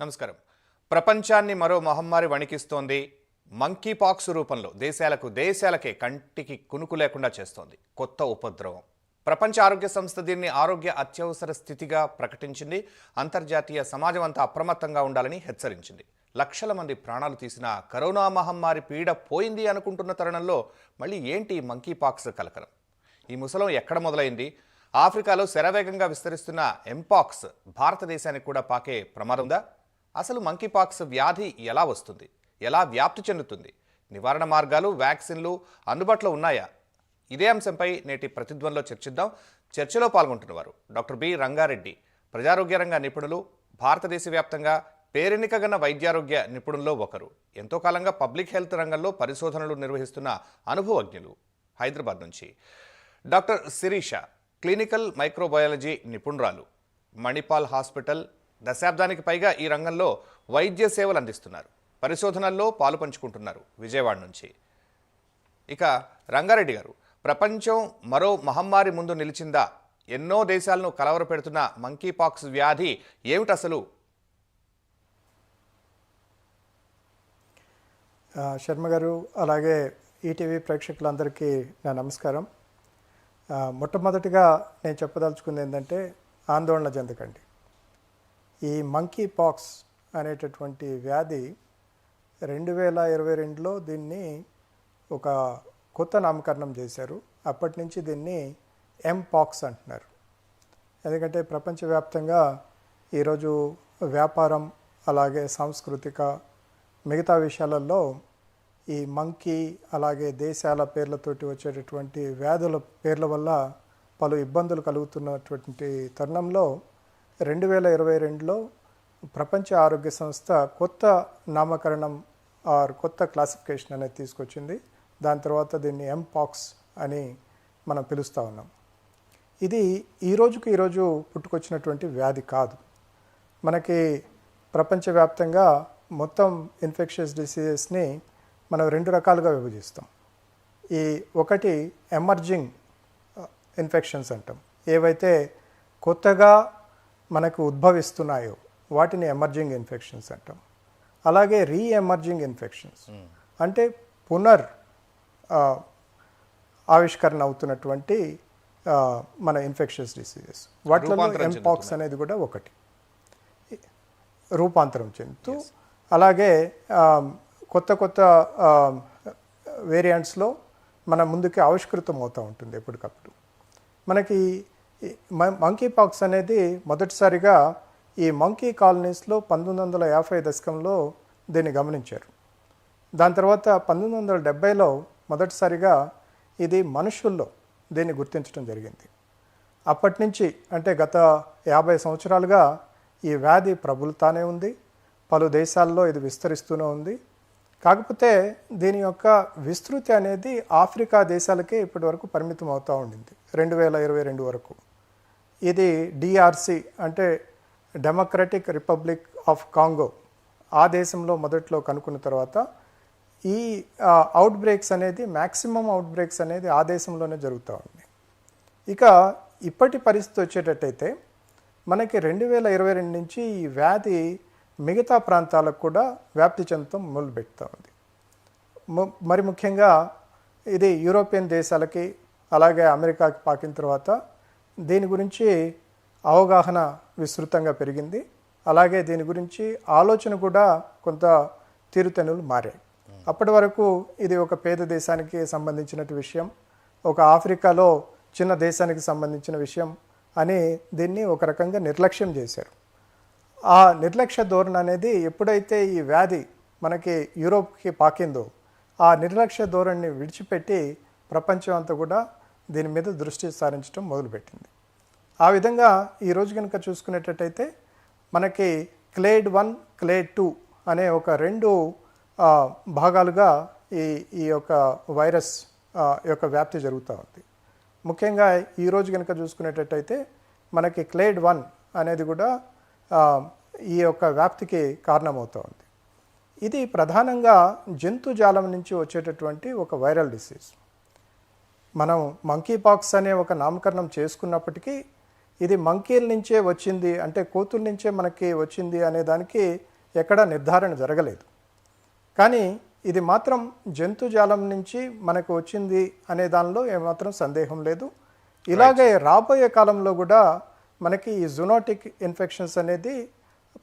నమస్కారం. ప్రపంచాన్ని మరో మహమ్మారి వణికిస్తోంది. మంకీ పాక్స్ రూపంలో దేశాలకు దేశాలకే కంటికి కునుకు లేకుండా చేస్తోంది. కొత్త ఉపద్రవం. ప్రపంచ ఆరోగ్య సంస్థ దీన్ని ఆరోగ్య అత్యవసర స్థితిగా ప్రకటించింది. అంతర్జాతీయ సమాజం అంతా అప్రమత్తంగా ఉండాలని హెచ్చరించింది. లక్షల మంది ప్రాణాలు తీసిన కరోనా మహమ్మారి పీడ పోయింది అనుకుంటున్న తరుణంలో మళ్ళీ ఏంటి మంకీ పాక్స్ కలకలం? ఈ ముసలం ఎక్కడ మొదలైంది? ఆఫ్రికాలో శరవేగంగా విస్తరిస్తున్న ఎంపాక్స్ భారతదేశానికి కూడా పాకే ప్రమాదం ఉందా? అసలు మంకీపాక్స్ వ్యాధి ఎలా వస్తుంది? ఎలా వ్యాప్తి చెందుతుంది? నివారణ మార్గాలు వ్యాక్సిన్లు అందుబాటులో ఉన్నాయా? ఇదే అంశంపై నేటి ప్రతిధ్వనిలో చర్చిద్దాం. చర్చలో పాల్గొంటున్నవారు డాక్టర్ బి. రంగారెడ్డి. ప్రజారోగ్య రంగ నిపుణులు భారతదేశ వ్యాప్తంగా పేరెన్నికగన్న వైద్యారోగ్య నిపుణుల్లో ఒకరు. ఎంతో కాలంగా పబ్లిక్ హెల్త్ రంగంలో పరిశోధనలు నిర్వహిస్తున్న అనుభవజ్ఞులు హైదరాబాద్ నుంచి. డాక్టర్ శిరీష క్లినికల్ మైక్రోబయాలజీ నిపుణురాలు మణిపాల్ హాస్పిటల్ దశాబ్దానికి పైగా ఈ రంగంలో వైద్య సేవలు అందిస్తున్నారు. పరిశోధనల్లో పాలు పంచుకుంటున్నారు విజయవాడ నుంచి. ఇక రంగారెడ్డి గారు ప్రపంచం మరో మహమ్మారి ముందు నిలిచిందా? ఎన్నో దేశాలను కలవరపెడుతున్న మంకీ పాక్స్ వ్యాధి ఏమిటసలు శర్మ గారు అలాగే ఈటీవీ ప్రేక్షకులందరికీ నా నమస్కారం. మొట్టమొదటిగా నేను చెప్పదలుచుకుంది ఏంటంటే ఆందోళన చెందకండి. ఈ మంకీ పాక్స్ అనేటటువంటి వ్యాధి రెండు వేల ఇరవై రెండులో దీన్ని ఒక కొత్త నామకరణం చేశారు. అప్పటి నుంచి దీన్ని ఎం పాక్స్ అంటున్నారు. ఎందుకంటే ప్రపంచవ్యాప్తంగా ఈరోజు వ్యాపారం అలాగే సాంస్కృతిక మిగతా విషయాలలో ఈ మంకీ అలాగే దేశాల పేర్లతోటి వచ్చేటటువంటి వ్యాధుల పేర్ల వల్ల పలు ఇబ్బందులు కలుగుతున్నటువంటి తరుణంలో రెండు వేల ఇరవై రెండులో ప్రపంచ ఆరోగ్య సంస్థ కొత్త నామకరణం ఆర్ కొత్త క్లాసిఫికేషన్ అనేది తీసుకొచ్చింది. దాని తర్వాత దీన్ని ఎంపాక్స్ అని మనం పిలుస్తూ ఉన్నాం. ఇది ఈ రోజుకు ఈరోజు పుట్టుకొచ్చినటువంటి వ్యాధి కాదు. మనకి ప్రపంచవ్యాప్తంగా మొత్తం ఇన్ఫెక్షన్స్ డిసీజెస్ని మనం రెండు రకాలుగా విభజిస్తాం. ఈ ఒకటి ఎమర్జింగ్ ఇన్ఫెక్షన్స్ అంటాం. ఏవైతే కొత్తగా మనకు ఉద్భవిస్తున్నాయో వాటిని ఎమర్జింగ్ ఇన్ఫెక్షన్స్ అంటాం. అలాగే రీ ఎమర్జింగ్ ఇన్ఫెక్షన్స్ అంటే పునర్ ఆవిష్కరణ అవుతున్నటువంటి మన ఇన్ఫెక్షన్స్ డిసీజెస్. వాటిలో ఎంపాక్స్ అనేది కూడా ఒకటి. రూపాంతరం చెందుతూ అలాగే కొత్త కొత్త వేరియంట్స్లో మన ముందుకి ఆవిష్కృతం అవుతూ ఉంటుంది ఎప్పటికప్పుడు. మనకి మంకీ పాక్స్ అనేది మొదటిసారిగా ఈ మంకీ కాలనీస్లో పంతొమ్మిది వందల యాభై దశకంలో దీన్ని గమనించారు. దాని తర్వాత పంతొమ్మిది వందల డెబ్బైలో మొదటిసారిగా ఇది మనుషుల్లో దీన్ని గుర్తించడం జరిగింది. అప్పటి నుంచి అంటే గత యాభై సంవత్సరాలుగా ఈ వ్యాధి ప్రబలుతానే ఉంది. పలు దేశాల్లో ఇది విస్తరిస్తూనే ఉంది. కాకపోతే దీని యొక్క విస్తృతి అనేది ఆఫ్రికా దేశాలకే ఇప్పటి వరకు పరిమితం అవుతూ ఉండింది. రెండు వేల ఇరవై రెండు వరకు. ఇది డిఆర్సి అంటే డెమోక్రటిక్ రిపబ్లిక్ ఆఫ్ కాంగో ఆ దేశంలో మొదట్లో కనుక్కున్న తర్వాత ఈ అవుట్ బ్రేక్స్ అనేది మ్యాక్సిమం అవుట్ బ్రేక్స్ అనేది ఆ దేశంలోనే జరుగుతూ ఉంది. ఇక ఇప్పటి పరిస్థితి వచ్చేటట్టయితే మనకి రెండు వేల ఇరవై రెండు నుంచి ఈ వ్యాధి మిగతా ప్రాంతాలకు కూడా వ్యాప్తి చెందడం మొదలుపెడుతూ ఉంది. మరి ముఖ్యంగా ఇది యూరోపియన్ దేశాలకి అలాగే అమెరికాకి పాకిన తర్వాత దీని గురించి అవగాహన విస్తృతంగా పెరిగింది. అలాగే దీని గురించి ఆలోచన కూడా కొంత తీరుతెనులు మారాయి. అప్పటి వరకు ఇది ఒక పేద దేశానికి సంబంధించిన విషయం ఒక ఆఫ్రికాలో చిన్న దేశానికి సంబంధించిన విషయం అని దీన్ని ఒక రకంగా నిర్లక్ష్యం చేశారు. ఆ నిర్లక్ష్య ధోరణి అనేది ఎప్పుడైతే ఈ వ్యాధి మనకి యూరోప్కి పాకిందో ఆ నిర్లక్ష్య ధోరణిని విడిచిపెట్టి ప్రపంచం అంతా కూడా దీని మీద దృష్టి సారించడం మొదలుపెట్టింది. ఆ విధంగా ఈరోజు కనుక చూసుకునేటట్టయితే మనకి క్లేడ్ వన్ క్లేడ్ టూ అనే ఒక రెండు భాగాలుగా ఈ ఈ యొక్క వైరస్ యొక్క వ్యాప్తి జరుగుతూ ఉంది. ముఖ్యంగా ఈరోజు కనుక చూసుకునేటట్టయితే మనకి క్లేడ్ వన్ అనేది కూడా ఈ యొక్క వ్యాప్తికి కారణమవుతూ ఉంది. ఇది ప్రధానంగా జంతుజాలం నుంచి వచ్చేటటువంటి ఒక వైరల్ డిసీజ్. మనం మంకీ పాక్స్ అనే ఒక నామకరణం చేసుకున్నప్పటికీ ఇది మంకీల నుంచే వచ్చింది అంటే కోతుల నుంచే మనకి వచ్చింది అనే దానికి ఎక్కడా నిర్ధారణ జరగలేదు. కానీ ఇది మాత్రం జంతుజాలం నుంచి మనకు వచ్చింది అనే దానిలో ఏమాత్రం సందేహం లేదు. ఇలాగే రాబోయే కాలంలో కూడా మనకి ఈ జునోటిక్ ఇన్ఫెక్షన్స్ అనేది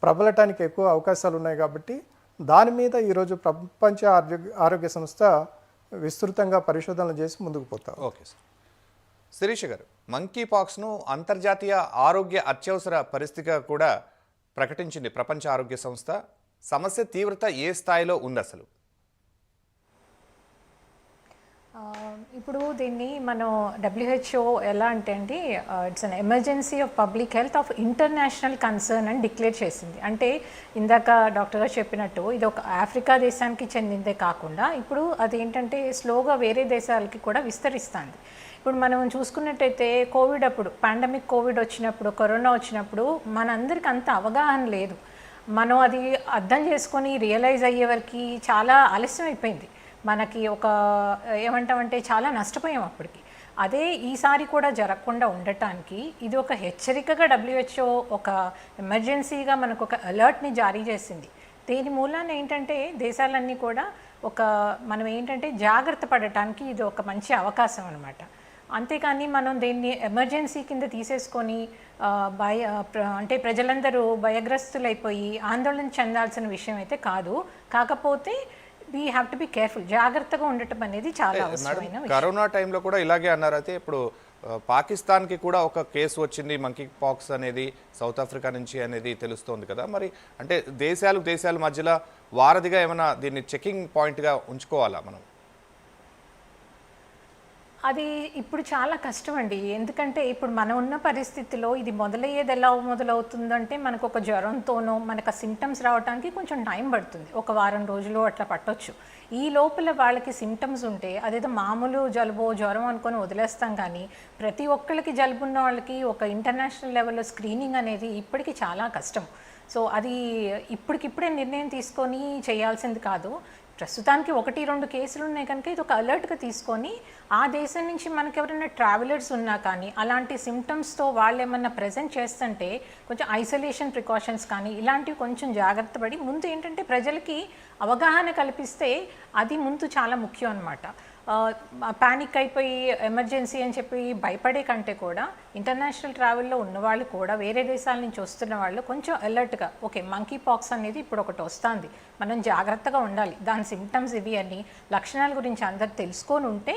ప్రబలటానికి ఎక్కువ అవకాశాలు ఉన్నాయి కాబట్టి దాని మీద ఈరోజు ప్రపంచ ఆరోగ్య ఆరోగ్య సంస్థ విస్తృతంగా పరిశోధనలు చేసి ముందుకు పోతాం ఓకే సార్. శిరీష గారు మంకీ పాక్స్ను అంతర్జాతీయ ఆరోగ్య అత్యవసర పరిస్థితిగా కూడా ప్రకటించింది ప్రపంచ ఆరోగ్య సంస్థ. సమస్య తీవ్రత ఏ స్థాయిలో ఉంది అసలు ఆ, ఇప్పుడు దీన్ని మనం డబ్ల్యూహెచ్ఓ ఎలా అంటే అండి it's an emergency of public health of international concern అని డిక్లేర్ చేసింది. అంటే ఇందాక డాక్టర్ గారు చెప్పినట్టు ఇది ఒక ఆఫ్రికా దేశానికి చెందిందే కాకుండా ఇప్పుడు అది ఏంటంటే స్లోగా వేరే దేశాలకి కూడా విస్తరిస్తుంది. ఇప్పుడు మనం చూసుకున్నట్టయితే కోవిడ్ అప్పుడు పాండమిక్ కోవిడ్ వచ్చినప్పుడు కరోనా వచ్చినప్పుడు మనందరికి అంత అవగాహన లేదు. మనం అది అర్థం చేసుకొని రియలైజ్ అయ్యే చాలా ఆలస్యం అయిపోయింది. మనకి ఒక ఏమంటామంటే చాలా నష్టపోయాం అప్పటికి. అదే ఈసారి కూడా జరగకుండా ఉండటానికి ఇది ఒక హెచ్చరికగా డబ్ల్యూహెచ్ఓ ఒక ఎమర్జెన్సీగా మనకు ఒక అలర్ట్ని జారీ చేసింది. దీని మూలాన ఏంటంటే దేశాలన్నీ కూడా ఒక మనం ఏంటంటే జాగ్రత్త పడటానికి ఇది ఒక మంచి అవకాశం అనమాట అంతేకాని మనం దీన్ని ఎమర్జెన్సీ కింద తీసేసుకొని భయ అంటే ప్రజలందరూ భయగ్రస్తులైపోయి ఆందోళన చెందాల్సిన విషయం అయితే కాదు. కాకపోతే we have to be careful జాగ్రత్తగా ఉండటం అనేది చాలా అవసరమైన కరోనా టైంలో కూడా ఇలాగే అన్నారు అయితే ఇప్పుడు పాకిస్తాన్కి కూడా ఒక కేసు వచ్చింది మంకీ పాక్స్ అనేది సౌత్ ఆఫ్రికా నుంచి అనేది తెలుస్తోంది కదా. మరి అంటే దేశాలు దేశాల మధ్యలో వారధిగా ఏమైనా దీన్ని చెకింగ్ పాయింట్గా ఉంచుకోవాలా మనం? అది ఇప్పుడు చాలా కష్టం అండి ఎందుకంటే ఇప్పుడు మనం ఉన్న పరిస్థితిలో ఇది మొదలయ్యేది ఎలా మొదలవుతుందంటే మనకు ఒక జ్వరంతోనో మనకు ఆ సిమ్టమ్స్ రావడానికి కొంచెం టైం పడుతుంది. ఒక వారం రోజులు అట్లా పట్టొచ్చు. ఈ లోపల వాళ్ళకి సిమ్టమ్స్ ఉంటే అదేదో మామూలు జలుబో జ్వరం అనుకొని వదిలేస్తాం కానీ ప్రతి ఒక్కరికి జలుబు ఉన్న వాళ్ళకి ఒక ఇంటర్నేషనల్ లెవెల్లో స్క్రీనింగ్ అనేది ఇప్పటికీ చాలా కష్టం. సో అది ఇప్పటికిప్పుడే నిర్ణయం తీసుకొని చేయాల్సింది కాదు. ప్రస్తుతానికి ఒకటి రెండు కేసులు ఉన్నాయి కనుక ఇది ఒక అలర్ట్గా తీసుకొని ఆ దేశం నుంచి మనకి ఎవరైనా ట్రావెలర్స్ ఉన్నా కానీ అలాంటి సిమ్టమ్స్తో వాళ్ళు ఏమన్నా ప్రజెంట్ చేస్తుంటే కొంచెం ఐసోలేషన్ ప్రికాషన్స్ కానీ ఇలాంటివి కొంచెం జాగ్రత్త పడి ముందు ఏంటంటే ప్రజలకి అవగాహన కల్పిస్తే అది ముందు చాలా ముఖ్యం అనమాట పానిక్ అయిపోయి ఎమర్జెన్సీ అని చెప్పి భయపడే కంటే కూడా ఇంటర్నేషనల్ ట్రావెల్లో ఉన్న వాళ్ళు కూడా వేరే దేశాల నుంచి వస్తున్న వాళ్ళు కొంచెం అలర్ట్గా ఓకే మంకీ పాక్స్ అనేది ఇప్పుడు ఒకటి వస్తుంది. మనం జాగ్రత్తగా ఉండాలి. దాని సిమ్టమ్స్ ఇవి అని లక్షణాల గురించి అందరు తెలుసుకొని ఉంటే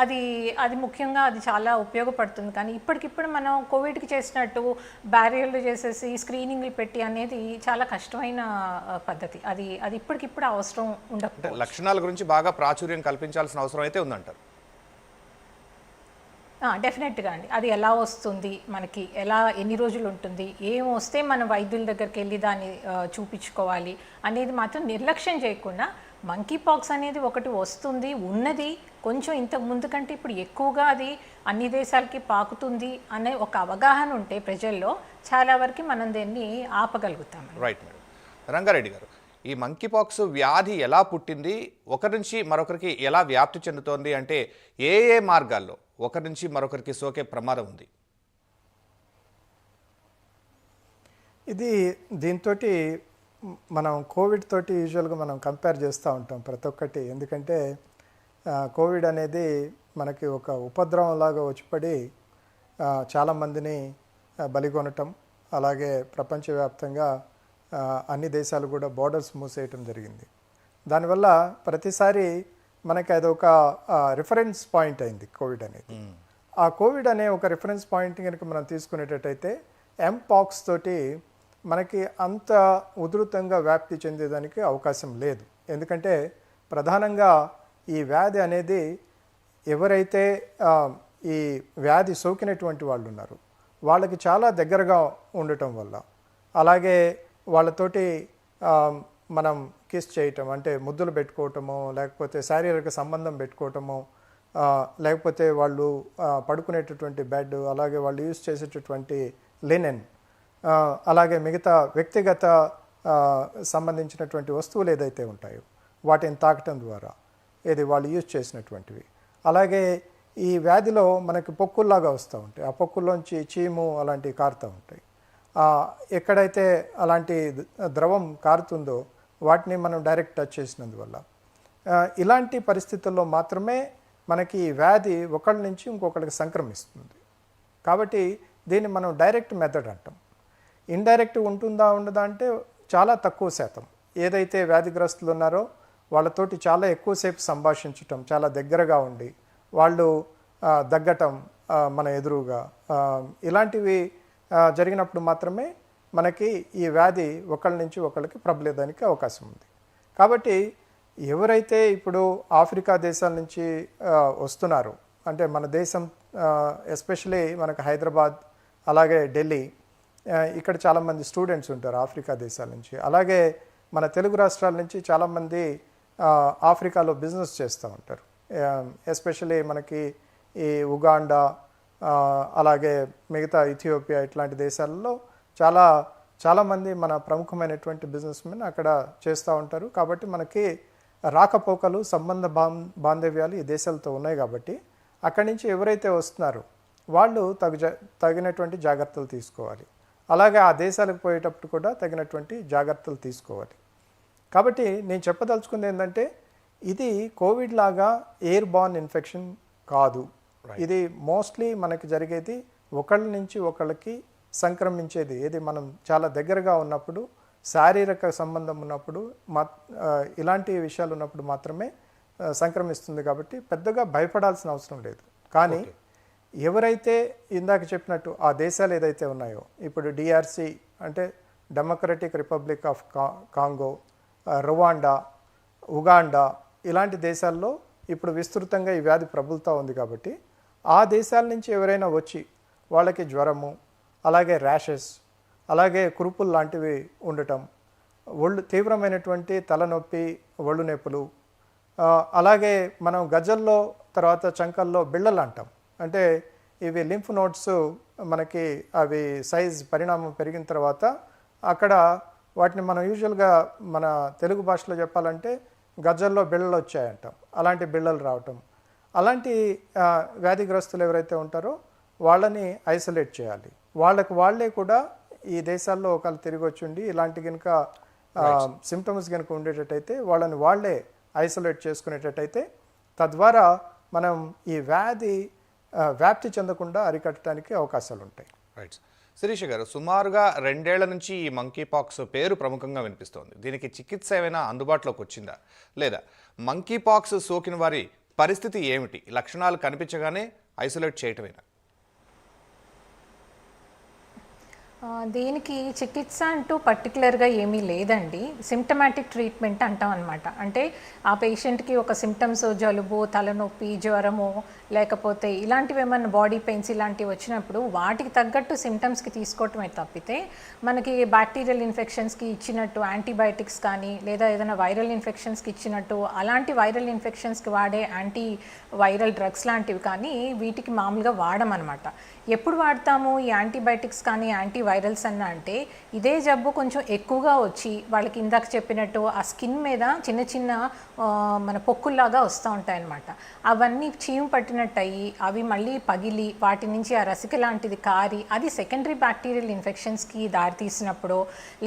అది అది ముఖ్యంగా అది చాలా ఉపయోగపడుతుంది. కానీ ఇప్పటికిప్పుడు మనం కోవిడ్కి చేసినట్టు బ్యారియర్లు చేసేసి స్క్రీనింగ్లు పెట్టి అనేది చాలా కష్టమైన పద్ధతి. అది అది ఇప్పటికిప్పుడు అవసరం అంటే లక్షణాల గురించి బాగా ప్రాచుర్యం కల్పించాల్సిన అవసరం అయితే ఉందంటారు. డెఫినెట్గా అండి. అది ఎలా వస్తుంది? మనకి ఎలా ఎన్ని రోజులు ఉంటుంది? ఏం వస్తే మనం వైద్యుల దగ్గరికి వెళ్ళి దాన్ని చూపించుకోవాలి? అనేది మాత్రం నిర్లక్ష్యం చేయకుండా మంకీ పాక్స్ అనేది ఒకటి వస్తుంది ఉన్నది కొంచెం ఇంతకు ముందు కంటే ఇప్పుడు ఎక్కువగా అది అన్ని దేశాలకి పాకుతుంది అనే ఒక అవగాహన ఉంటే ప్రజల్లో చాలా వరకు మనం దీన్ని ఆపగలుగుతాం. రైట్ మేడం రంగారెడ్డి గారు ఈ మంకీ పాక్స్ వ్యాధి ఎలా పుట్టింది ఒకరి నుంచి మరొకరికి ఎలా వ్యాప్తి చెందుతోంది అంటే ఏ ఏ మార్గాల్లో ఒకరి నుంచి మరొకరికి సోకే ప్రమాదం ఉంది? ఇది దీంతో మనం కోవిడ్ తోటి యూజువల్గా మనం కంపేర్ చేస్తూ ఉంటాం ప్రతి ఒక్కటి. ఎందుకంటే కోవిడ్ అనేది మనకి ఒక ఉపద్రవం లాగా వచ్చిపడి చాలామందిని బలిగొనటం అలాగే ప్రపంచవ్యాప్తంగా అన్ని దేశాలు కూడా బోర్డర్స్ మూసేయటం జరిగింది. దానివల్ల ప్రతిసారి మనకి అదొక రిఫరెన్స్ పాయింట్ అయింది కోవిడ్ అనేది. ఆ కోవిడ్ అనే ఒక రిఫరెన్స్ పాయింట్ కనుక మనం తీసుకునేటట్టయితే ఎంపాక్స్ తోటి మనకి అంత ఉధృతంగా వ్యాప్తి చెందేదానికి అవకాశం లేదు. ఎందుకంటే ప్రధానంగా ఈ వ్యాధి అనేది ఎవరైతే ఈ వ్యాధి సోకినటువంటి వాళ్ళు ఉన్నారు వాళ్ళకి చాలా దగ్గరగా ఉండటం వల్ల అలాగే వాళ్ళతోటి మనం కిస్ చేయటం అంటే ముద్దులు పెట్టుకోవటము లేకపోతే శారీరక సంబంధం పెట్టుకోవటము లేకపోతే వాళ్ళు పడుకునేటటువంటి బెడ్ అలాగే వాళ్ళు యూజ్ చేసేటటువంటి లినెన్ అలాగే మిగతా వ్యక్తిగత సంబంధించినటువంటి వస్తువులు ఏదైతే ఉంటాయో వాటిని తాకటం ద్వారా ఏది వాళ్ళు యూజ్ చేసినటువంటివి. అలాగే ఈ వ్యాధిలో మనకి పొక్కుల్లాగా వస్తూ ఉంటాయి. ఆ పొక్కుల్లోంచి చీము అలాంటివి కారుతూ ఉంటాయి. ఎక్కడైతే అలాంటి ద్రవం కారుతుందో వాటిని మనం డైరెక్ట్ టచ్ చేసినందువల్ల ఇలాంటి పరిస్థితుల్లో మాత్రమే మనకి ఈ వ్యాధి ఒకళ్ళ నుంచి ఇంకొకళ్ళకి సంక్రమిస్తుంది. కాబట్టి దీన్ని మనం డైరెక్ట్ మెథడ్ అంటాం. ఇండైరెక్ట్ ఉంటుందా ఉండదా అంటే చాలా తక్కువ శాతం. ఏదైతే వ్యాధిగ్రస్తులు ఉన్నారో వాళ్ళతోటి చాలా ఎక్కువసేపు సంభాషించటం చాలా దగ్గరగా ఉండి వాళ్ళు దగ్గటం మన ఎదురుగా ఇలాంటివి జరిగినప్పుడు మాత్రమే మనకి ఈ వ్యాధి ఒకళ్ళ నుంచి ఒకళ్ళకి ప్రబలేదానికి అవకాశం ఉంది. కాబట్టి ఎవరైతే ఇప్పుడు ఆఫ్రికా దేశాల నుంచి వస్తున్నారు వస్తున్నారో అంటే మన దేశం ఎస్పెషలీ మనకు హైదరాబాద్ అలాగే ఢిల్లీ ఇక్కడ చాలామంది స్టూడెంట్స్ ఉంటారు ఆఫ్రికా దేశాల నుంచి. అలాగే మన తెలుగు రాష్ట్రాల నుంచి చాలామంది ఆఫ్రికాలో బిజినెస్ చేస్తూ ఉంటారు. ఎస్పెషలీ మనకి ఈ ఉగాండా అలాగే మిగతా ఇథియోపియా ఇట్లాంటి దేశాలలో చాలా చాలామంది మన ప్రముఖమైనటువంటి బిజినెస్ మెన్ అక్కడ చేస్తూ ఉంటారు. కాబట్టి మనకి రాకపోకలు సంబంధ బాం బాంధవ్యాలు ఈ దేశాలతో ఉన్నాయి కాబట్టి అక్కడి నుంచి ఎవరైతే వస్తున్నారో వాళ్ళు తగు జా- తగినటువంటి జాగ్రత్తలు తీసుకోవాలి. అలాగే ఆ దేశాలకు పోయేటప్పుడు కూడా తగినటువంటి జాగ్రత్తలు తీసుకోవాలి. కాబట్టి నేను చెప్పదలుచుకుంది ఏంటంటే ఇది కోవిడ్ లాగా ఎయిర్ బార్న్ ఇన్ఫెక్షన్ కాదు. ఇది మోస్ట్లీ మనకి జరిగేది ఒకళ్ళ నుంచి ఒకళ్ళకి సంక్రమించేది. ఏది మనం చాలా దగ్గరగా ఉన్నప్పుడు శారీరక సంబంధం ఉన్నప్పుడు మా ఇలాంటి విషయాలు ఉన్నప్పుడు మాత్రమే సంక్రమిస్తుంది కాబట్టి పెద్దగా భయపడాల్సిన అవసరం లేదు. కానీ ఎవరైతే ఇందాక చెప్పినట్టు ఆ దేశాలు ఏదైతే ఉన్నాయో ఇప్పుడు డిఆర్సి అంటే డెమోక్రటిక్ రిపబ్లిక్ ఆఫ్ కా కాంగో రువాండా ఉగాండా ఇలాంటి దేశాల్లో ఇప్పుడు విస్తృతంగా ఈ వ్యాధి ప్రబలుతూ ఉంది కాబట్టి ఆ దేశాల నుంచి ఎవరైనా వచ్చి వాళ్ళకి జ్వరము అలాగే ర్యాషెస్ అలాగే కురుపులు లాంటివి ఉండటం ఒళ్ళు తీవ్రమైనటువంటి తలనొప్పి ఒళ్ళు నొప్పులు అలాగే మనం గజల్లో తర్వాత చంకల్లో బిళ్ళలు అంటాం. అంటే ఇవి లింఫ్ నోట్స్ మనకి అవి సైజ్ పరిణామం పెరిగిన తర్వాత అక్కడ వాటిని మనం యూజువల్గా మన తెలుగు భాషలో చెప్పాలంటే గజ్జల్లో బిళ్ళలు వచ్చాయంటాం. అలాంటి బిళ్ళలు రావటం. అలాంటి వ్యాధిగ్రస్తులు ఎవరైతే ఉంటారో వాళ్ళని ఐసోలేట్ చేయాలి. వాళ్ళకు వాళ్ళే కూడా ఈ దేశాల్లో ఒకళ్ళు తిరిగి వచ్చి ఉండి ఇలాంటి కనుక సిమ్టమ్స్ కనుక ఉండేటట్టయితే వాళ్ళని వాళ్ళే ఐసోలేట్ చేసుకునేటట్టయితే తద్వారా మనం ఈ వ్యాధి వ్యాప్తి చెందకుండా అరికట్టడానికి అవకాశాలు ఉంటాయి రైట్ శిరీష గారు సుమారుగా రెండేళ్ళ నుంచి ఈ మంకీ పాక్స్ పేరు ప్రముఖంగా వినిపిస్తోంది. దీనికి చికిత్స ఏమైనా అందుబాటులోకి వచ్చిందా? లేదా మంకీ పాక్స్ సోకిన వారి పరిస్థితి ఏమిటి? లక్షణాలు కనిపించగానే ఐసోలేట్ చేయటమేనా ఆ, దీనికి చికిత్స అంటూ పర్టికులర్గా ఏమీ లేదండి. సిమ్టమాటిక్ ట్రీట్మెంట్ అంటాం అనమాట అంటే ఆ పేషెంట్కి ఒక సిమ్టమ్స్ జలుబు తలనొప్పి జ్వరము లేకపోతే ఇలాంటివి ఏమైనా బాడీ పెయిన్స్ ఇలాంటివి వచ్చినప్పుడు వాటికి తగ్గట్టు సిమ్టమ్స్కి తీసుకోవటమే తప్పితే మనకి బ్యాక్టీరియల్ ఇన్ఫెక్షన్స్కి ఇచ్చినట్టు యాంటీబయాటిక్స్ కానీ లేదా ఏదైనా వైరల్ ఇన్ఫెక్షన్స్కి ఇచ్చినట్టు అలాంటి వైరల్ ఇన్ఫెక్షన్స్కి వాడే యాంటీ వైరల్ డ్రగ్స్ లాంటివి కానీ వీటికి మామూలుగా వాడమన్నమాట. ఎప్పుడు వాడతాము? ఈ యాంటీబయాటిక్స్ కానీ యాంటీ వైరల్స్ అన్న అంటే ఇదే జబ్బు కొంచెం ఎక్కువగా వచ్చి వాళ్ళకి ఇందాక చెప్పినట్టు ఆ స్కిన్ మీద చిన్న చిన్న మన పొక్కుల్లాగా వస్తూ ఉంటాయన్నమాట. అవన్నీ చీము పట్టినట్టు అయ్యి అవి మళ్ళీ పగిలి వాటి నుంచి ఆ రసిక లాంటిది కారి అది సెకండరీ బ్యాక్టీరియల్ ఇన్ఫెక్షన్స్కి దారితీసినప్పుడు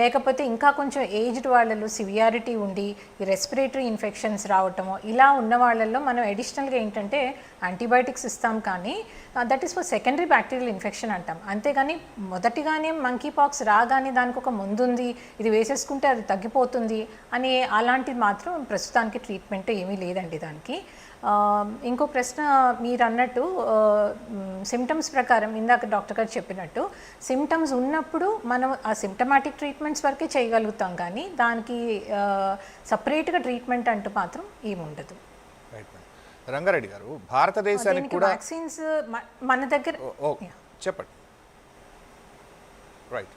లేకపోతే ఇంకా కొంచెం ఏజ్డ్ వాళ్ళలో సివియారిటీ ఉండి రెస్పిరేటరీ ఇన్ఫెక్షన్స్ రావటము ఇలా ఉన్న వాళ్ళల్లో మనం అడిషనల్గా ఏంటంటే యాంటీబయాటిక్స్ ఇస్తాం కానీ that is for secondary bacterial infection అంటాం. అంతేగాని మొదటిగానే మంకీ పాక్స్ రాగానే దానికి ఒక ముందుంది ఇది వేసేసుకుంటే అది తగ్గిపోతుంది అని అలాంటిది మాత్రం ప్రస్తుతానికి ట్రీట్మెంట్ ఏమీ లేదండి దానికి. ఇంకో ప్రశ్న మీరు అన్నట్టు సిమ్టమ్స్ ప్రకారం ఇందాక డాక్టర్ గారు చెప్పినట్టు సిమ్టమ్స్ ఉన్నప్పుడు మనం ఆ సిమ్టమాటిక్ ట్రీట్మెంట్స్ వరకే చేయగలుగుతాం కానీ దానికి సపరేట్గా ట్రీట్మెంట్ అంటూ మాత్రం ఏముండదు. రంగారెడ్డి గారు భారతదేశానికి కూడా వ్యాక్సిన్స్ మన దగ్గర చెప్పండి. రైట్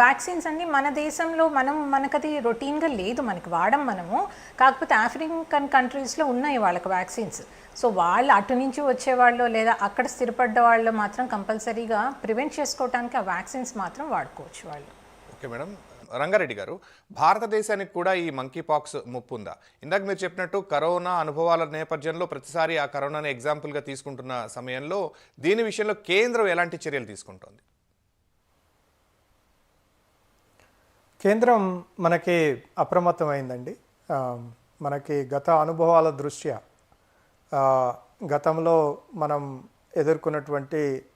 వ్యాక్సిన్స్ అన్ని మన దేశంలో మనం మనకది రొటీన్గా లేదు మనకి వాడం మనము. కాకపోతే ఆఫ్రికన్ కంట్రీస్లో ఉన్నాయి వాళ్ళకి వ్యాక్సిన్స్ సో వాళ్ళు అటు నుంచి వచ్చేవాళ్ళు లేదా అక్కడ స్థిరపడ్డ వాళ్ళు మాత్రం కంపల్సరీగా ప్రివెంట్ చేసుకోవడానికి ఆ వ్యాక్సిన్స్ మాత్రం వాడుకోవచ్చు వాళ్ళు. Okay madam. రంగారెడ్డి గారు భారతదేశానికి కూడా ఈ మంకీ పాక్స్ ముప్పు ఉందా ఇందాక మీరు చెప్పినట్టు కరోనా అనుభవాల నేపథ్యంలో ప్రతిసారి ఆ కరోనాని ఎగ్జాంపుల్గా తీసుకుంటున్న సమయంలో దీని విషయంలో కేంద్రం ఎలాంటి చర్యలు తీసుకుంటోంది? కేంద్రం మనకి అప్రమత్తమైందండి. మనకి గత అనుభవాల దృష్ట్యా గతంలో మనం ఎదుర్కొన్నటువంటి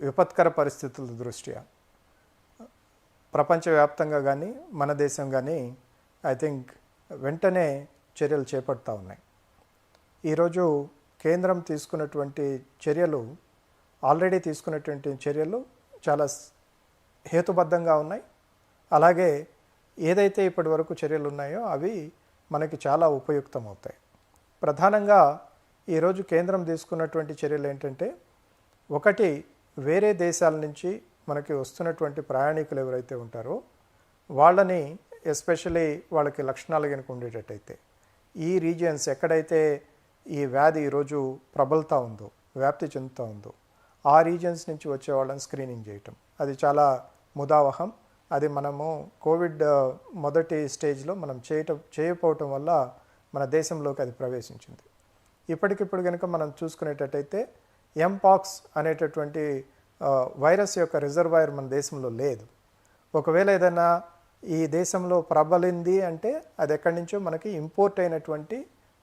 విపత్కర పరిస్థితుల దృష్ట్యా ప్రపంచవ్యాప్తంగా కానీ మన దేశం కానీ ఐ థింక్ వెంటనే చర్యలు చేపడతా ఉన్నాయి. ఈరోజు కేంద్రం తీసుకున్నటువంటి చర్యలు ఆల్రెడీ తీసుకున్నటువంటి చర్యలు చాలా హేతుబద్ధంగా ఉన్నాయి. అలాగే ఏదైతే ఇప్పటి వరకు చర్యలు ఉన్నాయో అవి మనకి చాలా ఉపయుక్తం అవుతాయి ప్రధానంగా ఈరోజు కేంద్రం తీసుకున్నటువంటి చర్యలు ఏంటంటే ఒకటి వేరే దేశాల నుంచి మనకి వస్తున్నటువంటి ప్రయాణికులు ఎవరైతే ఉంటారో వాళ్ళని ఎస్పెషలీ వాళ్ళకి లక్షణాలు కనుక ఉండేటట్టయితే ఈ రీజియన్స్ ఎక్కడైతే ఈ వ్యాధి ఈరోజు ప్రబలతా ఉందో వ్యాప్తి చెందుతూ ఉందో ఆ రీజియన్స్ నుంచి వచ్చే వాళ్ళని స్క్రీనింగ్ చేయటం. అది చాలా ముదావహం. అది మనము కోవిడ్ మొదటి స్టేజ్లో మనం చేయటం చేయకపోవటం వల్ల మన దేశంలోకి అది ప్రవేశించింది. ఇప్పటికిప్పుడు కనుక మనం చూసుకునేటట్టయితే ఎంపాక్స్ అనేటటువంటి వైరస్ యొక్క రిజర్వాయర్ మన దేశంలో లేదు. ఒకవేళ ఏదైనా ఈ దేశంలో ప్రబలింది అంటే అది ఎక్కడి నుంచో మనకి ఇంపోర్ట్ అయినటువంటి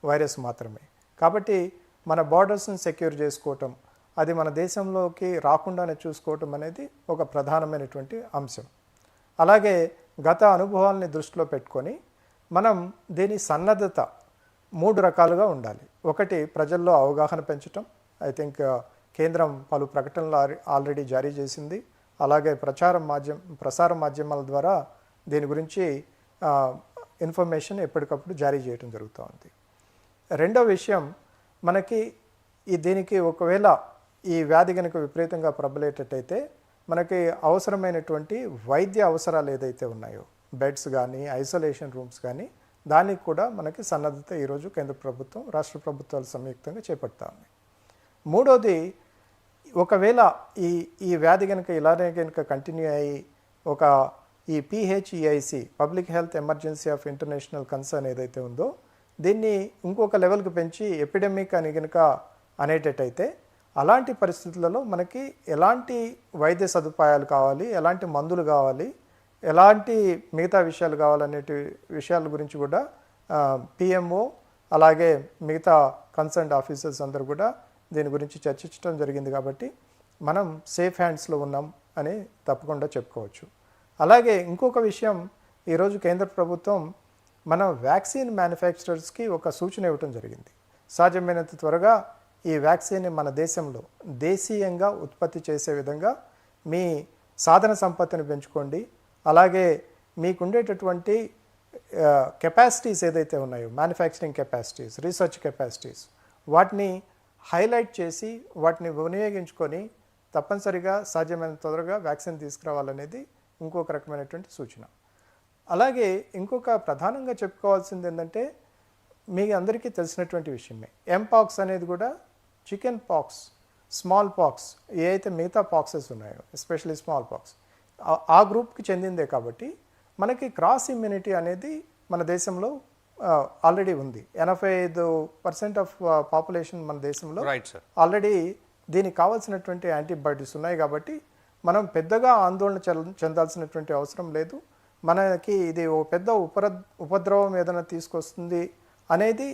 వైరస్ మాత్రమే. కాబట్టి మన బార్డర్స్ని సెక్యూర్ చేసుకోవటం అది మన దేశంలోకి రాకుండానే చూసుకోవటం అనేది ఒక ప్రధానమైనటువంటి అంశం. అలాగే గత అనుభవాల్ని దృష్టిలో పెట్టుకొని మనం దీని సన్నద్ధత మూడు రకాలుగా ఉండాలి. ఒకటి ప్రజల్లో అవగాహన పెంచటం ఐ థింక్ కేంద్రం పలు ప్రకటనలు ఆల్రెడీ జారీ చేసింది. అలాగే ప్రచారం మాధ్యమ ప్రసార మాధ్యమాల ద్వారా దీని గురించి ఇన్ఫర్మేషన్ ఎప్పటికప్పుడు జారీ చేయడం జరుగుతూ ఉంది రెండో విషయం మనకి ఈ దీనికి ఒకవేళ ఈ వ్యాధి కనుక విపరీతంగా ప్రబలేటట్టయితే మనకి అవసరమైనటువంటి వైద్య అవసరాలు ఏదైతే ఉన్నాయో బెడ్స్ కానీ ఐసోలేషన్ రూమ్స్ కానీ దానికి కూడా మనకి సన్నద్ధత ఈరోజు కేంద్ర ప్రభుత్వం రాష్ట్ర ప్రభుత్వాలు సంయుక్తంగా చేపడతా ఉన్నాయి మూడోది ఒకవేళ ఈ ఈ వ్యాధి కనుక ఇలానే కనుక కంటిన్యూ అయ్యి ఒక ఈ PHEIC public health emergency of international concern ఏదైతే ఉందో దీన్ని ఇంకొక లెవెల్కి పెంచి ఎపిడెమిక్ అని కనుక అనేటట్టయితే అలాంటి పరిస్థితులలో మనకి ఎలాంటి వైద్య సదుపాయాలు కావాలి ఎలాంటి మందులు కావాలి ఎలాంటి మిగతా విషయాలు కావాలనేటి విషయాల గురించి కూడా పిఎంఓ అలాగే మిగతా కన్సర్న్ ఆఫీసర్స్ అందరూ కూడా దీని గురించి చర్చించడం జరిగింది కాబట్టి మనం సేఫ్ హ్యాండ్స్లో ఉన్నాం అని తప్పకుండా చెప్పుకోవచ్చు. అలాగే ఇంకొక విషయం ఈరోజు కేంద్ర ప్రభుత్వం మన వ్యాక్సిన్ మ్యానుఫ్యాక్చరర్స్కి ఒక సూచన ఇవ్వటం జరిగింది. సాధ్యమైనంత త్వరగా ఈ వ్యాక్సిన్ని మన దేశంలో దేశీయంగా ఉత్పత్తి చేసే విధంగా మీ సాధన సంపత్తిని పెంచుకోండి. అలాగే మీకుండేటటువంటి కెపాసిటీస్ ఏదైతే ఉన్నాయో మ్యానుఫ్యాక్చరింగ్ కెపాసిటీస్ రీసెర్చ్ కెపాసిటీస్ వాటిని హైలైట్ చేసి వాటిని వినియోగించుకొని తప్పనిసరిగా సాధ్యమైన తొందరగా వ్యాక్సిన్ తీసుకురావాలనేది ఇంకొక రకమైనటువంటి సూచన. అలాగే ఇంకొక ప్రధానంగా చెప్పుకోవాల్సింది ఏంటంటే మీ అందరికీ తెలిసినటువంటి విషయమే. ఎంపాక్స్ అనేది కూడా చికెన్ పాక్స్ స్మాల్ పాక్స్ ఏ అయితే మిగతా పాక్సెస్ ఉన్నాయో ఎస్పెషల్లీ స్మాల్ పాక్స్ ఆ గ్రూప్కి చెందిందే కాబట్టి మనకి క్రాస్ ఇమ్యూనిటీ అనేది మన దేశంలో ఆల్రెడీ ఉంది. ఎనభై ఐదు పర్సెంట్ ఆఫ్ పాపులేషన్ మన దేశంలో రైట్ సార్ ఆల్రెడీ దీనికి కావాల్సినటువంటి యాంటీబయాటిక్స్ ఉన్నాయి కాబట్టి మనం పెద్దగా ఆందోళన చెందాల్సినటువంటి అవసరం లేదు. మనకి ఇది ఓ పెద్ద ఉపర ఉపద్రవం ఏదైనా తీసుకొస్తుంది అనేది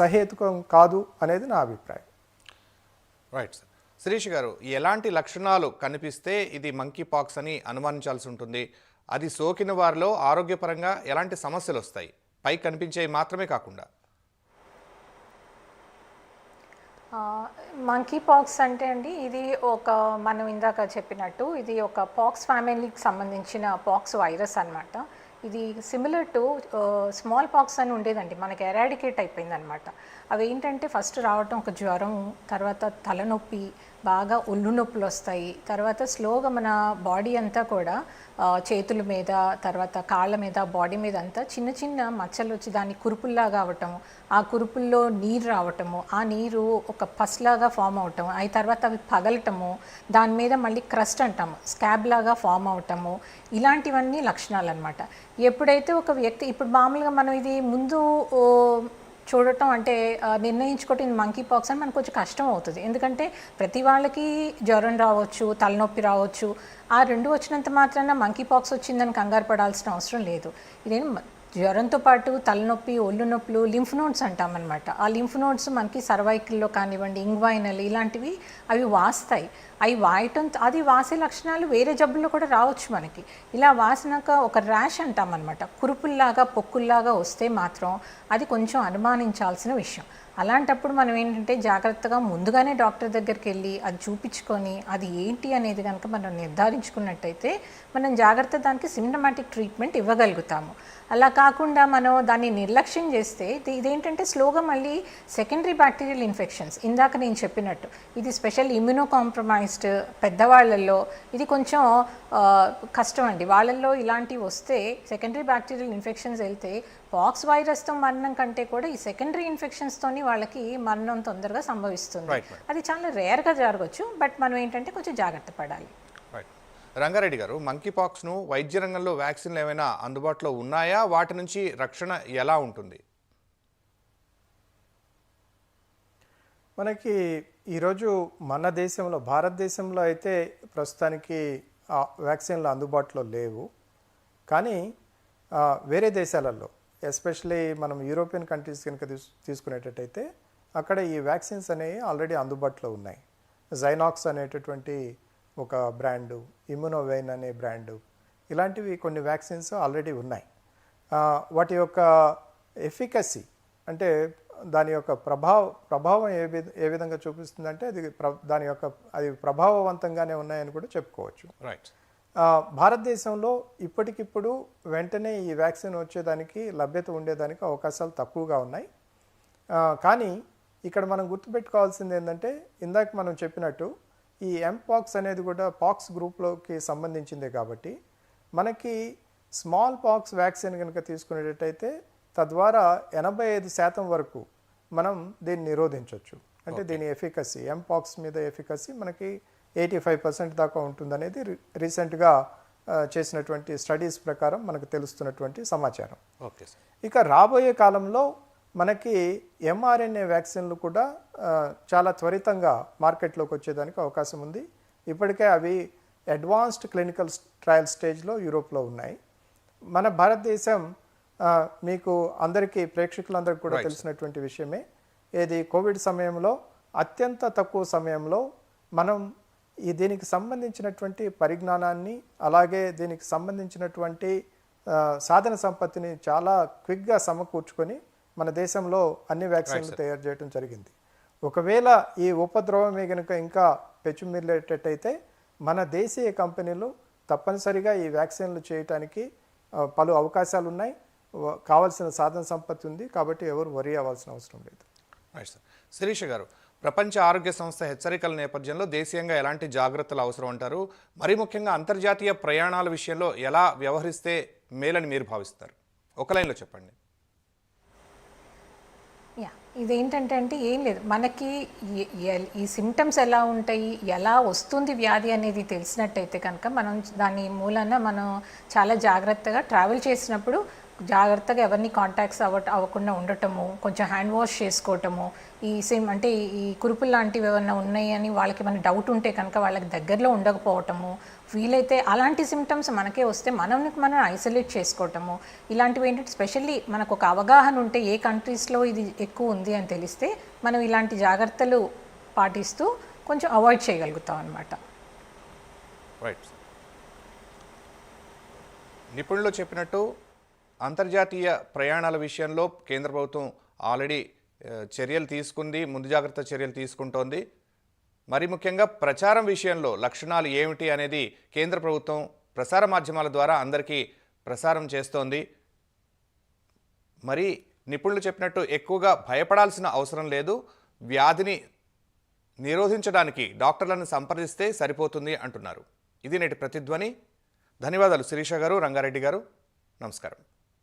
సహేతుకం కాదు అనేది నా అభిప్రాయం. రైట్ సార్ శిరీష్ గారు ఎలాంటి లక్షణాలు కనిపిస్తే ఇది మంకీ పాక్స్ అని అనుమానించాల్సి ఉంటుంది? అది సోకిన వారిలో ఆరోగ్యపరంగా ఎలాంటి సమస్యలు వస్తాయి? పై కనిపించేవి మాత్రమే కాకుండా. మంకీ పాక్స్ అంటే అండి ఇది ఒక మనం ఇందాక చెప్పినట్టు ఇది ఒక పాక్స్ ఫ్యామిలీకి సంబంధించిన పాక్స్ వైరస్ అన్నమాట. ఇది సిమిలర్ టు స్మాల్ పాక్స్ అని ఉండేదండి మనకి ఎరాడికేట్ అయిపోయింది అనమాట అవి ఏంటంటే ఫస్ట్ రావటం ఒక జ్వరం తర్వాత తలనొప్పి బాగా ఒళ్ళు నొప్పులు వస్తాయి తర్వాత స్లోగా మన బాడీ అంతా కూడా చేతుల మీద తర్వాత కాళ్ళ మీద బాడీ మీద అంతా చిన్న చిన్న మచ్చలు వచ్చి దాన్ని కురుపుల్లాగా అవటం ఆ కురుపుల్లో నీరు రావటము ఆ నీరు ఒక పస్లాగా ఫామ్ అవటం ఆ తర్వాత అవి పగలటము దాని మీద మళ్ళీ క్రస్ట్ అంటాము స్కాబ్ లాగా ఫామ్ అవటము ఇలాంటివన్నీ లక్షణాలు అనమాట ఎప్పుడైతే ఒక వ్యక్తి ఇప్పుడు మామూలుగా మనం ఇది ముందు చూడటం అంటే నిర్ణయించుకోవటం మంకీ పాక్స్ అని మనకు కొంచెం కష్టం అవుతుంది. ఎందుకంటే ప్రతి వాళ్ళకి జ్వరం రావచ్చు తలనొప్పి రావచ్చు ఆ రెండు వచ్చినంత మాత్రాన మంకీ పాక్స్ వచ్చిందని కంగారు పడాల్సిన అవసరం లేదు. ఇదేం జ్వరంతో పాటు తలనొప్పి ఒళ్ళు నొప్పులు లింఫ్ నోట్స్ అంటామన్నమాట. ఆ లింఫ్ నోట్స్ మనకి సర్వైకిల్లో కానివ్వండి ఇంగ్వైనల్ ఇలాంటివి అవి వాస్తాయి. అవి వాయటం అది వాసే లక్షణాలు వేరే జబ్బుల్లో కూడా రావచ్చు మనకి. ఇలా వాసినాక ఒక ర్యాష్ అంటామన్నమాట. కురుపుల్లాగా పొక్కుల్లాగా వస్తే మాత్రం అది కొంచెం అనుమానించాల్సిన విషయం. అలాంటప్పుడు మనం ఏంటంటే జాగ్రత్తగా ముందుగానే డాక్టర్ దగ్గరికి వెళ్ళి అది చూపించుకొని అది ఏంటి అనేది కనుక మనం నిర్ధారించుకున్నట్టయితే మనం జాగ్రత్త దానికి సిమ్టమాటిక్ ట్రీట్మెంట్ ఇవ్వగలుగుతాము. అలా కాకుండా మనం దాన్ని నిర్లక్ష్యం చేస్తే ఇది- ఇదేంటంటే స్లోగా మళ్ళీ సెకండరీ బ్యాక్టీరియల్ ఇన్ఫెక్షన్స్ ఇందాక నేను చెప్పినట్టు ఇది స్పెషల్ ఇమ్యూనో కాంప్రమైజ్డ్ పెద్దవాళ్ళల్లో ఇది కొంచెం కష్టం అండి. వాళ్ళల్లో ఇలాంటివి వస్తే సెకండరీ బ్యాక్టీరియల్ ఇన్ఫెక్షన్స్ వెళ్తే పాక్స్ వైరస్తో మరణం కంటే కూడా ఈ సెకండరీ ఇన్ఫెక్షన్స్తోని వాళ్ళకి మరణం తొందరగా సంభవిస్తుంది. అది చాలా రేర్గా జరగచ్చు బట్ మనం ఏంటంటే కొంచెం జాగ్రత్త పడాలి. రంగారెడ్డి గారు మంకీ పాక్స్ను వైద్య రంగంలో వ్యాక్సిన్లు ఏమైనా అందుబాటులో ఉన్నాయా? వాటి నుంచి రక్షణ ఎలా ఉంటుంది? మనకి ఈరోజు మన దేశంలో భారతదేశంలో అయితే ప్రస్తుతానికి వ్యాక్సిన్లు అందుబాటులో లేవు. కానీ వేరే దేశాలలో ఎస్పెషలీ మనం యూరోపియన్ కంట్రీస్ కనుక తీసుకునేటట్టయితే అక్కడ ఈ వ్యాక్సిన్స్ అనేవి ఆల్రెడీ అందుబాటులో ఉన్నాయి. జైనాక్స్ అనేటటువంటి ఒక బ్రాండు ఇమ్యునోవైన్ అనే బ్రాండు. ఇలాంటివి కొన్ని వ్యాక్సిన్స్ ఆల్రెడీ ఉన్నాయి. వాటి యొక్క ఎఫికసీ అంటే దాని యొక్క ప్రభావ ప్రభావం ఏ విధ ఏ విధంగా చూపిస్తుందంటే అది ప్ర దాని యొక్క అది ప్రభావవంతంగానే ఉన్నాయని కూడా చెప్పుకోవచ్చు. రైట్ భారతదేశంలో ఇప్పటికిప్పుడు వెంటనే ఈ వ్యాక్సిన్ వచ్చేదానికి లభ్యత ఉండేదానికి అవకాశాలు తక్కువగా ఉన్నాయి. కానీ ఇక్కడ మనం గుర్తుపెట్టుకోవాల్సింది ఏంటంటే ఇందాక మనం చెప్పినట్టు ఈ ఎంపాక్స్ అనేది కూడా పాక్స్ గ్రూప్లోకి సంబంధించిందే కాబట్టి మనకి స్మాల్ పాక్స్ వ్యాక్సిన్ కనుక తీసుకునేటట్టయితే తద్వారా ఎనభై ఐదు శాతం వరకు మనం దీన్ని నిరోధించవచ్చు అంటే దీని ఎఫికసీ ఎంపాక్స్ మీద ఎఫికసీ మనకి ఎయిటీ ఫైవ్ పర్సెంట్ దాకా ఉంటుందనేది రీ- రీసెంట్గా చేసినటువంటి స్టడీస్ ప్రకారం మనకు తెలుస్తున్నటువంటి సమాచారం. ఓకే ఇక రాబోయే కాలంలో మనకి ఎంఆర్ఎన్ఏ వ్యాక్సిన్లు కూడా చాలా త్వరితంగా మార్కెట్లోకి వచ్చేదానికి అవకాశం ఉంది. ఇప్పటికే అవి అడ్వాన్స్డ్ క్లినికల్ ట్రయల్ స్టేజ్లో యూరోప్లో ఉన్నాయి. మన భారతదేశం మీకు అందరికీ ప్రేక్షకులందరికీ కూడా తెలిసినటువంటి విషయమే. ఏది కోవిడ్ సమయంలో అత్యంత తక్కువ సమయంలో మనం ఈ దీనికి సంబంధించినటువంటి పరిజ్ఞానాన్ని అలాగే దీనికి సంబంధించినటువంటి సాధన సంపత్తిని చాలా క్విక్గా సమకూర్చుకొని మన దేశంలో అన్ని వ్యాక్సిన్లు తయారు చేయడం జరిగింది. ఒకవేళ ఈ ఉపద్రవమే కనుక ఇంకా పెచ్చుమిల్లేటట్టయితే మన దేశీయ కంపెనీలు తప్పనిసరిగా ఈ వ్యాక్సిన్లు చేయటానికి పలు అవకాశాలు ఉన్నాయి కావాల్సిన సాధన సంపత్తి ఉంది కాబట్టి ఎవరు వరి అవ్వాల్సిన అవసరం లేదు. శిరీష గారు ప్రపంచ ఆరోగ్య సంస్థ హెచ్చరికల నేపథ్యంలో దేశీయంగా ఎలాంటి జాగ్రత్తలు అవసరం అంటారు? మరీ ముఖ్యంగా అంతర్జాతీయ ప్రయాణాల విషయంలో ఎలా వ్యవహరిస్తే మేలని మీరు భావిస్తారు? ఒక లైన్లో చెప్పండి. ఇదేంటంటే అంటే ఏం లేదు. మనకి ఈ సిమ్టమ్స్ ఎలా ఉంటాయి ఎలా వస్తుంది వ్యాధి అనేది తెలిసినట్టయితే కనుక మనం దాని మూలన మనం చాలా జాగ్రత్తగా ట్రావెల్ చేసినప్పుడు జాగ్రత్తగా ఎవరిని కాంటాక్ట్స్ అవ అవ్వకుండా ఉండటము కొంచెం హ్యాండ్ వాష్ చేసుకోవటము ఈ సేమ్ అంటే ఈ- ఈ కురుపులు లాంటివి ఏమైనా ఉన్నాయి అని వాళ్ళకి మన డౌట్ ఉంటే కనుక వాళ్ళకి దగ్గరలో ఉండకపోవటము వీలైతే అలాంటి సిమ్టమ్స్ మనకే వస్తే మనల్ని మనం ఐసోలేట్ చేసుకోవటము ఇలాంటివి ఏంటంటే స్పెషల్లీ మనకు ఒక అవగాహన ఉంటే ఏ కంట్రీస్లో ఇది ఎక్కువ ఉంది అని తెలిస్తే మనం ఇలాంటి జాగ్రత్తలు పాటిస్తూ కొంచెం అవాయిడ్ చేయగలుగుతాం అనమాట రైట్ నిపుణులు చెప్పినట్టు అంతర్జాతీయ ప్రయాణాల విషయంలో కేంద్ర ప్రభుత్వం ఆల్రెడీ చర్యలు తీసుకుంది ముందు జాగ్రత్త చర్యలు తీసుకుంటోంది. మరి ముఖ్యంగా ప్రచారం విషయంలో లక్షణాలు ఏమిటి అనేది కేంద్ర ప్రభుత్వం ప్రసార మాధ్యమాల ద్వారా అందరికీ ప్రసారం చేస్తోంది. మరి నిపుణులు చెప్పినట్టు ఎక్కువగా భయపడాల్సిన అవసరం లేదు. వ్యాధిని నిరోధించడానికి డాక్టర్లను సంప్రదిస్తే సరిపోతుంది అంటున్నారు. ఇది నేటి ప్రతిధ్వని. ధన్యవాదాలు శిరీష గారు రంగారెడ్డి గారు. నమస్కారం.